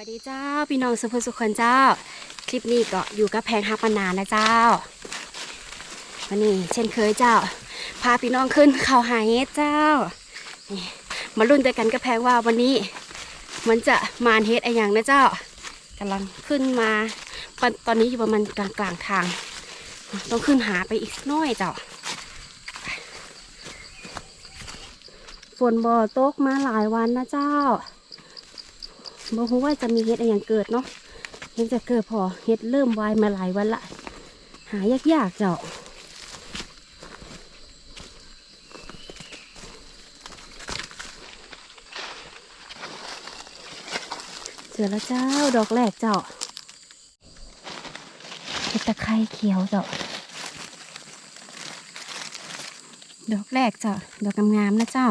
วัสดีเจ้า พี่น้องสุภสุขคนเจ้า คลิปนี้ก็อยู่กับแพงฮักมานานนะเจ้า วันนี้เช่นเคยเจ้า พาพี่น้องขึ้นเขาหาเฮ็ดเจ้านี่มาลุ้นด้วยกันกับแพงว่าวันนี้ มันจะมานเฮ็ดอะไรอย่างนะเจ้ากำลังขึ้นมาตอนนี้อยู่ประมาณกลางกลางทาง ต้องขึ้นหาไปอีกน้อยเจ้าฝนบ่อตกมาหลายวันนะเจ้า บ่รู้ว่าจะมีเห็ดอะไรอย่างเกิดเนาะเห็นจะเกิดพอเห็ดเริ่มวายมาหลายวันละ หายากๆเจ้าเจอแล้วเจ้าดอกแรกเจ้าเห็ดตะไคร้เขียวเจ้าดอกแรกเจ้าดอกงามๆนะเจ้า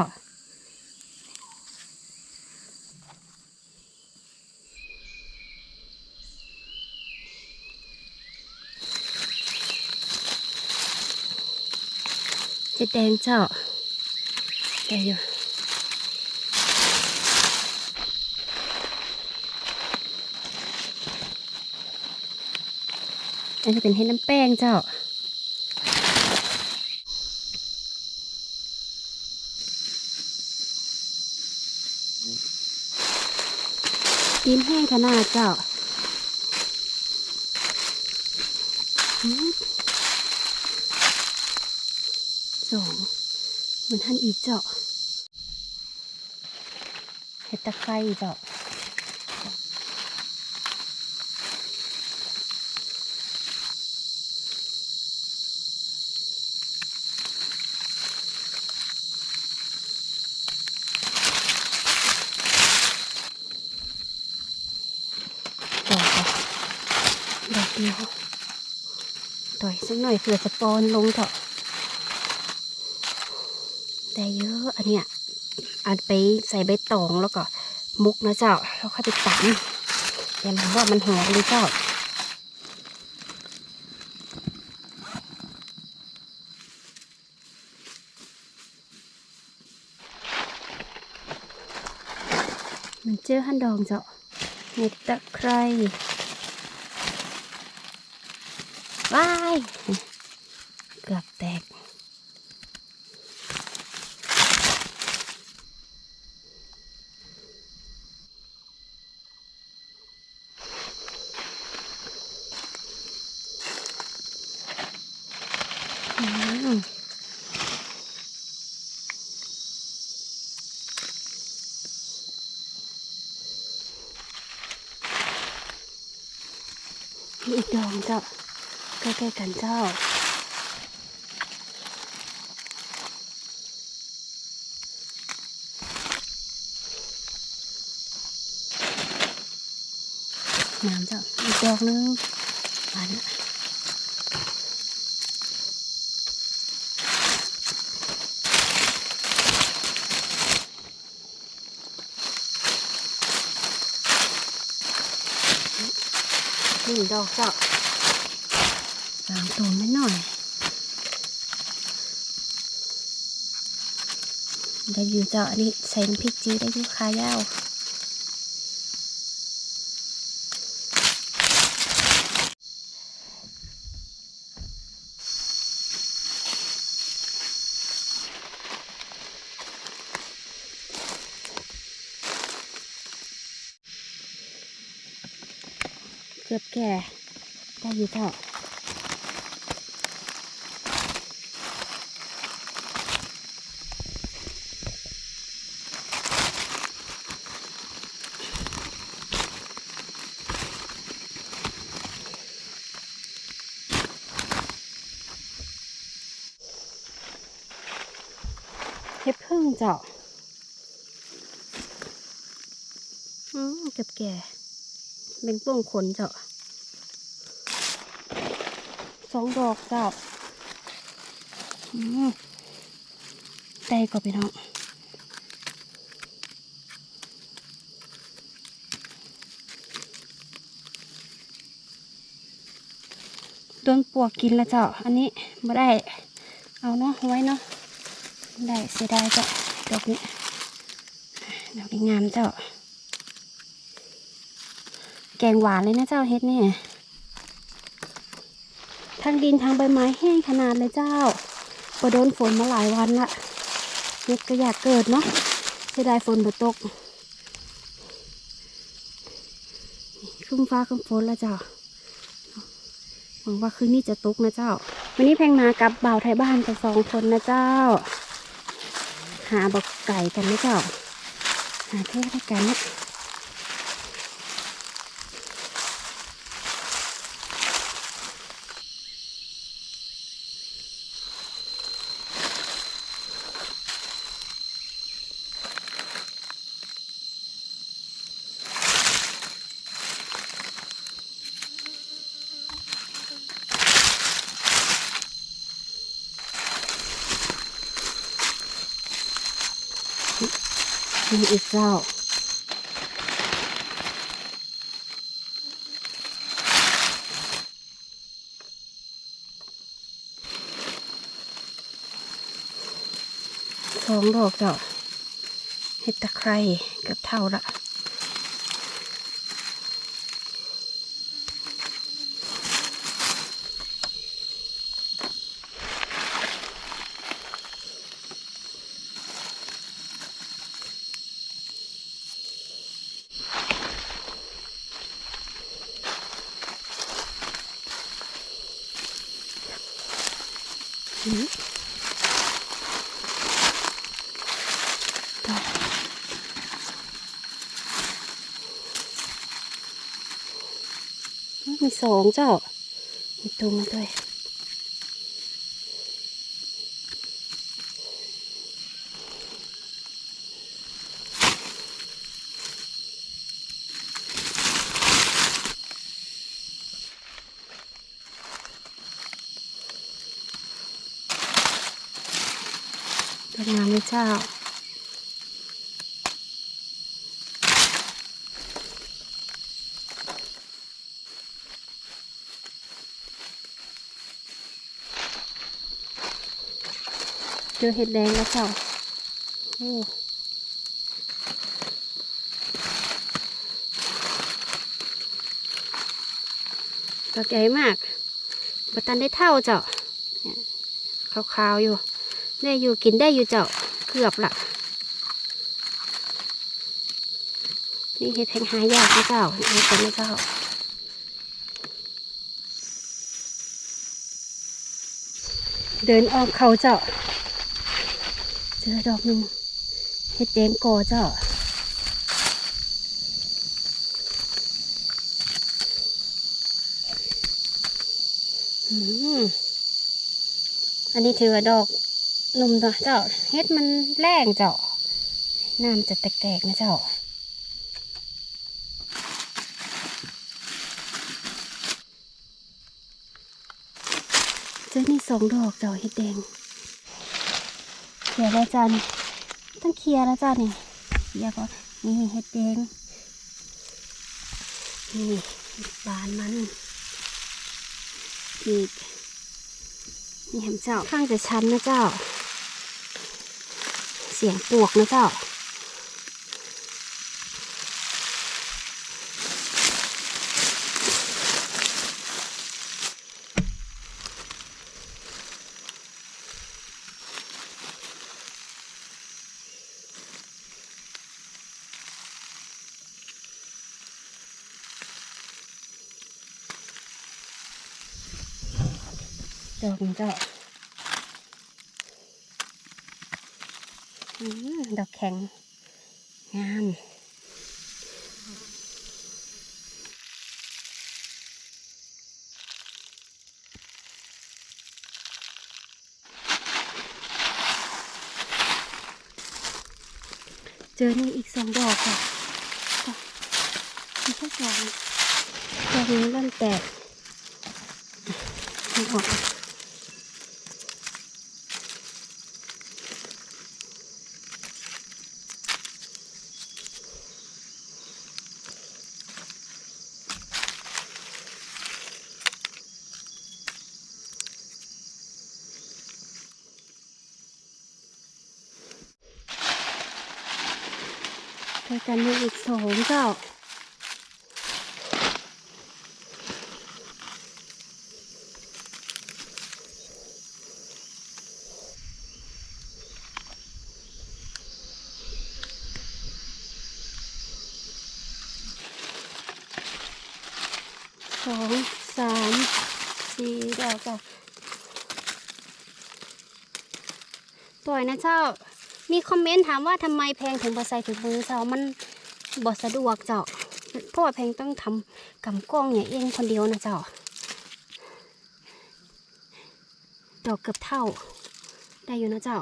แดงเจ้าได้อยู่อันนี้เป็นเห็ดน้ำแป้งเจ้าตีนแห้งขนาดเจ้าอืม สอง เหมือนท่านอีเจาะเห็ดตะไคร้เจาะดอกอะดอกเดียต่อยสักหน่อยเผื่อสปอนลงเถอะ ได้เยอะอันเนี้ยเอาไปใส่ใบตองแล้วก็มุกนะเจ้าแล้วค่อยไปตำแต่มันว่ามันหอมเลยเจ้ามันเจอหั่นดองเจ้าเม็ดตะไคร้ว้ายเกือบแตก อืมมีอีกดอก เจ้า ใกล้ๆกันเจ้า น้ำเจ้า อีกดอกนึงอันนี้หนึ่งดอกเจ้า สามตัวไม่หน่อย ได้อยู่เจาอันนี้ใส่น้พริกจีได้อยู่คายาวเกือบแก่ได้อยู่เจาเเจ้าอืมเกือบแก่เป็นป้วงขนเจ้าสองดอกเจ้าอืมได้ก็ไปน้องโดนปวกกินแล้วเจ้า อันนี้ไม่ได้ เอาเนาะไว้เนาะ ได้เสียดายเจ้า ดอกนี้ดอกงามเจ้า แกงหวานเลยนะเจ้าเฮ็ดเนี่ยทั้งดินทั้งใบไม้แห้งขนาดเลยเจ้าพอโดนฝนมาหลายวันละเฮ็ดก็อยากเกิดเนาะเสียดายฝนบ่ตกครึ้มฟ้าครึ้มฝนแล้วเจ้าหวังว่าคืนนี้จะตกนะเจ้า วันนี้แพงนากับบ่าวไทยบ้านกันสองคนนะเจ้า หาบอก ไก่กันไหมเจ้าหาเทศกันนะ มีอีกเจ้าสองดอกเจ้าเห็ดตะไคร้กับเท่าละ มีสองเจ้า มีตัวมาด้วย ตัวงามเลยเจ้า เจอเห็ดแดงแล้วเจ้า โอ้ตัวใหญ่มากบัตันได้เท่าเจ้าเนี่ยขาวๆอยู่ ได้อยู่กินได้อยู่เจ้าเกือบละนี่เห็ดแหงหายากนะเจ้าเอาคนนะเจ้าเดินออกเขาเจ้า เจอดอกหนึ่งเห็ดแดงกอเจ้าอืมอันนี้ถือว่าดอก หนุ่มตัวเจ้าเฮ็ดมันแรงเจ้าน้ำจะแตกๆนะเจ้าเจอนี่สองดอกเจ้าเฮ็ดแดงเคลียแล้วจ้านี่ต้องเคลียร์แล้วจ้านี่เคลียร์ก่อนนี่เฮ็ดแดงนี่บานมันอีกนี่เห็นเจ้าข้างจะชันนะเจ้า เสียงปวกนะเจ้าดอกมันเจ้าอืม ดอกแข็ง งามเจอนี่อีกสองดอกค่ะม่ใช่สองดอกนี้เริ่มแตกไม่ออก ไปกันอีกสองเจ้าองสามสี่ดอกจ้ะตัวนะเจ้า มีคอมเมนต์ถามว่าทำไมแพงถึงบอใส่ถึงมือเจ้ามันบอสะดวกเจ้าเพราะว่าแพงต้องทำกำกล้องเนี่ยเองคนเดียวนะเจ้าดอกเกือบเท่า ได้อยู่นะเจ้า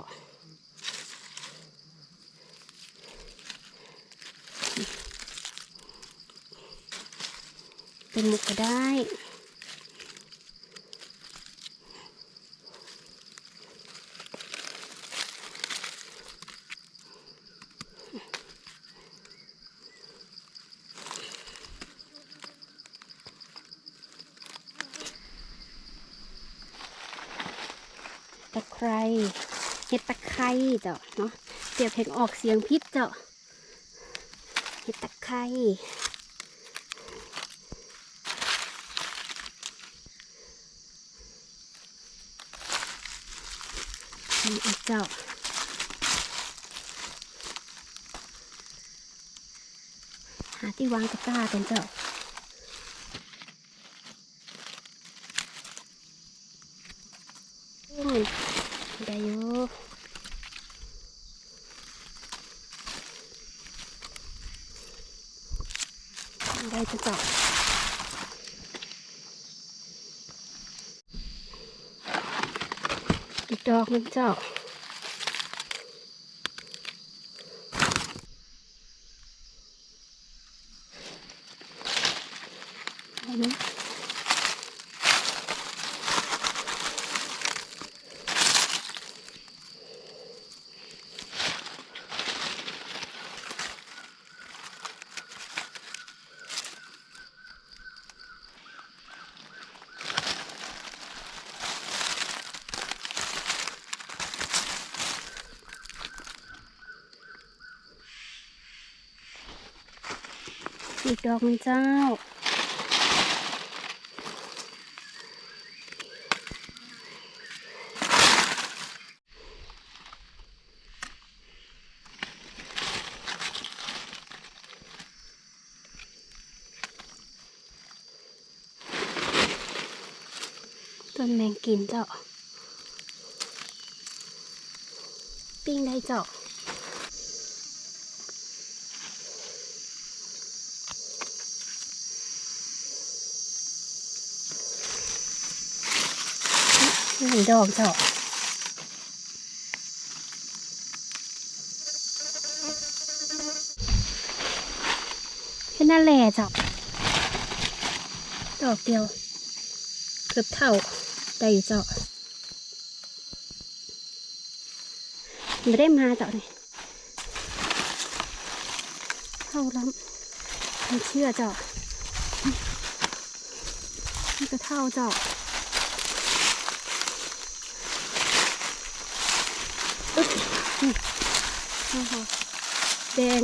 เป็นมุกก็ได้ ไคร้เห็ดตะไคร้เจ้าเนาะเสียบเห็ดออกเสียงพิษเจ้าเห็ดตะไคร้นี่อีกเจ้าหาที่วางตะกร้าเป็นเจ้า อืมได้อยู่ได้จะ เจาะอีกดอกหนึงเจาะ อีกดอกนึงเจ้า ต้นแมงกินเจ้า ปิ้งได้เจ้า นึ่ดอกเจ้าแค่นั้นแหละเจ้าดอกเดียว เกือบเท่าได้อยู่เจ้าไม่ได้มาเจ้าเนี่ยเท่าล้ำไม่เชื่อเจ้านี่ก็เท่าเจ้า อึ๊บนี่โอ้โหแดง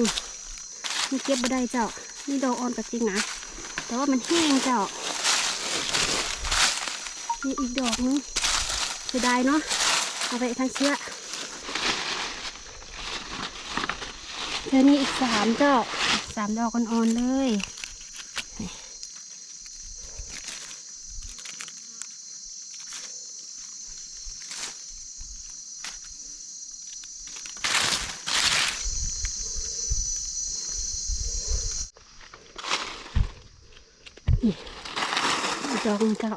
มันเก็บไม่ได้เจ้า นี่ดอกอ่อนก็จริงนะ แต่ว่ามันแห้งเจ้า นี่อีกดอกนึงเสียดายเนาะ เอาไปทั้งเชื้อเจอนี่อีกสามเจ้า สามดอกอ่อนๆเลย ดอกหนึงเจ้า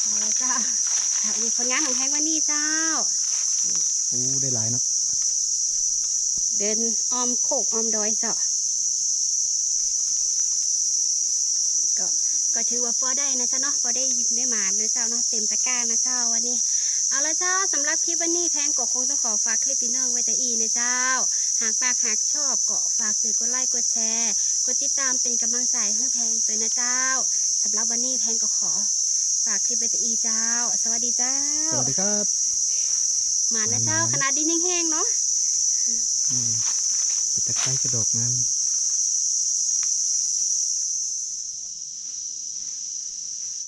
เอาละเจ้าค่ะมีผลงานของแพงวันนี้เจ้าโอ้ได้หลายเนาะ เดินอ้อมโคกอ้อมดอยเจ้าก็ก็ถือว่าพอได้นะเจ้าเนาะพอได้หยิบได้หมาดนะเจ้าเนาะเต็มตะกร้านะเจ้าวันนี้ เอาละเจ้าสำหรับคลิปวันนี้แพงก็คงต้องขอฝากคลิปพี่น้องไว้แต่อีนะเจ้า หากปากหากชอบก็ฝากสื่อกดไลค์กดแชร์ กดติดตามเป็นกำลังใจให้แพงเลยนะเจ้าสำหรับวันนี้แพงก็ขอฝากคลิปไว้แต่อีเจ้า สวัสดีเจ้าสวัสดีครับหมานะเจ้าขนาดดินแห้งๆเนาะอืมติดตะไคร้กระดอกงาม